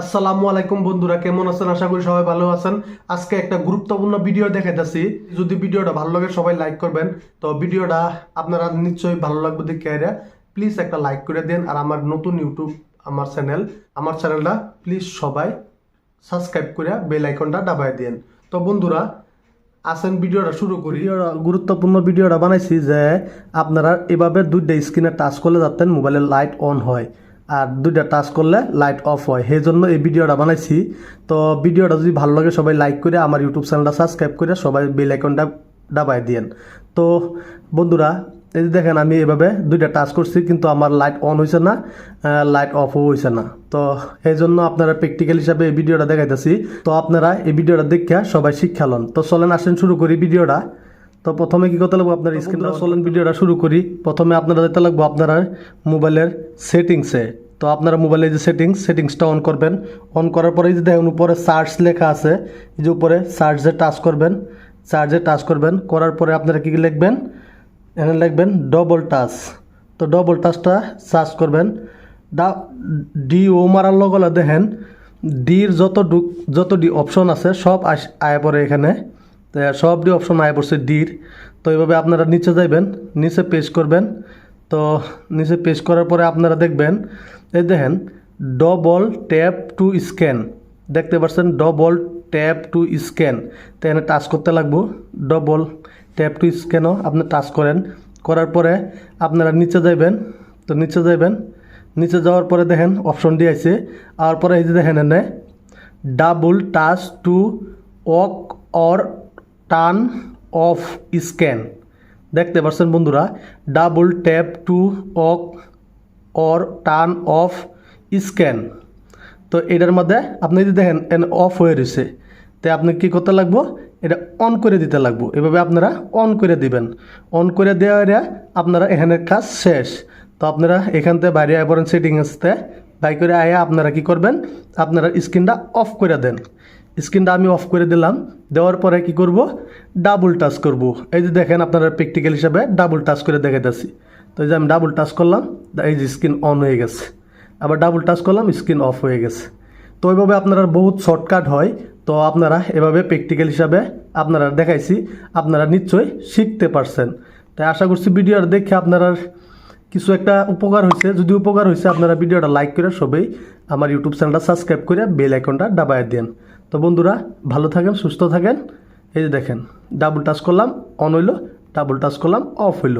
আসসালামু আলাইকুম বন্ধুরা, কেমন আছেন? আশা করি সবাই ভালো আছেন। আজকে একটা গুরুত্বপূর্ণ ভিডিও দেখাইতেছি। যদি ভিডিওটা ভালো লাগে, সবাই লাইক করবেন। তো ভিডিওটা আপনারা নিশ্চয়ই ভালো লাগবে দেখে প্লিজ একটা লাইক করে দেন। আর আমার নতুন ইউটিউব আমার চ্যানেল আমার চ্যানেলটা প্লিজ সবাই সাবস্ক্রাইব করে বেল আইকনটা দাবাই দেন। তো বন্ধুরা, আসেন ভিডিওটা শুরু করি। গুরুত্বপূর্ণ ভিডিওটা বানাইছি যে আপনারা এভাবে দুইটা স্ক্রিনে টাচ করলে যাতেন মোবাইলের লাইট অন হয়। আর দুইটা টাচ করলে লাইট অফ হয়। সেই জন্য এই ভিডিওটা বানাইছি। তো ভিডিওটা যদি ভালো লাগে সবাই লাইক করে আমার ইউটিউব চ্যানেলটা সাবস্ক্রাইব করে সবাই বেল আইকনটা দাবাই দিয়েন। তো বন্ধুরা এই যে দেখেন আমি এভাবে দুইটা টাচ করছি কিন্তু আমার লাইট অন হয়েছে না লাইট অফও হয়েছে না। তো এই জন্য আপনারা প্র্যাকটিক্যাল হিসাবে এই ভিডিওটা দেখাইতেছি। তো আপনারা এই ভিডিওটা দেখে সবাই শিক্ষা লন। তো চলেন আসেন শুরু করি ভিডিওটা। তো প্রথমে কি করতে লাগবো আপনার স্ক্রিন চলেন ভিডিওটা শুরু করি। প্রথমে আপনারা যেতে লাগবো আপনারা মোবাইলের সেটিংসে তো আপনারা মোবাইলের যে সেটিংস সেটিংসটা অন করবেন। অন করার পরে যে দেখুন উপরে সার্চ লেখা আছে। যে উপরে সার্চে টাচ করবেন। চার্জে টাচ করবেন। করার পরে আপনারা কী কী লিখবেন? এখানে লিখবেন ডবল টাচ তো ডবল টাচটা সার্চ করবেন। ডা ডি ও মারার লগে লগে দেখেন ডির যত যত ডি অপশন আছে, সব আয় পড়ে এখানে। তো সব ডি অপশন আয় পড়ছে ডির তো এইভাবে আপনারা নিচে যাইবেন, নিচে পেজ করবেন। তো নিচে পেজ করার পরে আপনারা দেখবেন এই দেখেন ডবল ট্যাপ টু স্ক্যান দেখতে পাচ্ছেন ডবল ট্যাপ টু স্ক্যান তো টাচ করতে লাগবো। ডবল ট্যাপ টু স্ক্যানও আপনি টাচ করেন। করার পরে আপনারা নিচে যাইবেন। তো নিচে যাইবেন। নিচে যাওয়ার পরে দেখেন অপশন দিয়ে আছে আর পরে এই যে দেখেন এনে double touch to walk or turn off scan দেখতে পাচ্ছেন বন্ধুরা double tap to walk or turn off scan তো এটার মধ্যে আপনি যদি দেখেন এন অফ হয়ে রয়েছে, তো আপনি কি করতে লাগবো? এটা অন করে দিতে লাগবো। এভাবে আপনারা অন করে দিবেন। অন করে দেওয়া আপনারা এখানের কাজ শেষ। তো আপনারা এখান থেকে বাইরে আয় পড়েন সেটিংসতে বাই করে আয়া আপনারা কি করবেন? আপনারা স্ক্রিনটা অফ করে দেন। স্ক্রিনটা আমি অফ করে দিলাম। দেওয়ার পরে কি করব? ডাবল টাচ করব। এই যে দেখেন, আপনারা প্র্যাকটিক্যাল হিসাবে ডাবল টাচ করে দেখাইতেছি। তো এই যে আমি ডাবল টাচ করলাম এই যে স্ক্রিন অন হয়ে গেছে। আবার ডাবল টাচ করলাম স্ক্রিন অফ হয়ে গেছে। তো ওইভাবে আপনারা বহুত শর্টকাট হয়। তো আপনারা এভাবে প্র্যাকটিক্যাল হিসাবে আপনারা দেখাইছি, আপনারা নিশ্চয়ই শিখতে পারছেন। তাই আশা করছি ভিডিওটা দেখে আপনারা কিছু একটা উপকার হয়েছে। যদি উপকার হয়েছে, আপনারা ভিডিওটা লাইক করে সবাই আমার ইউটিউব চ্যানেলটা সাবস্ক্রাইব করে বেল আইকনটা দাবায় দেন। তো বন্ধুরা, ভালো থাকেন, সুস্থ থাকেন। এই যে দেখেন ডাবল টাচ করলাম অন হইল ডাবল টাচ করলাম অফ হইল।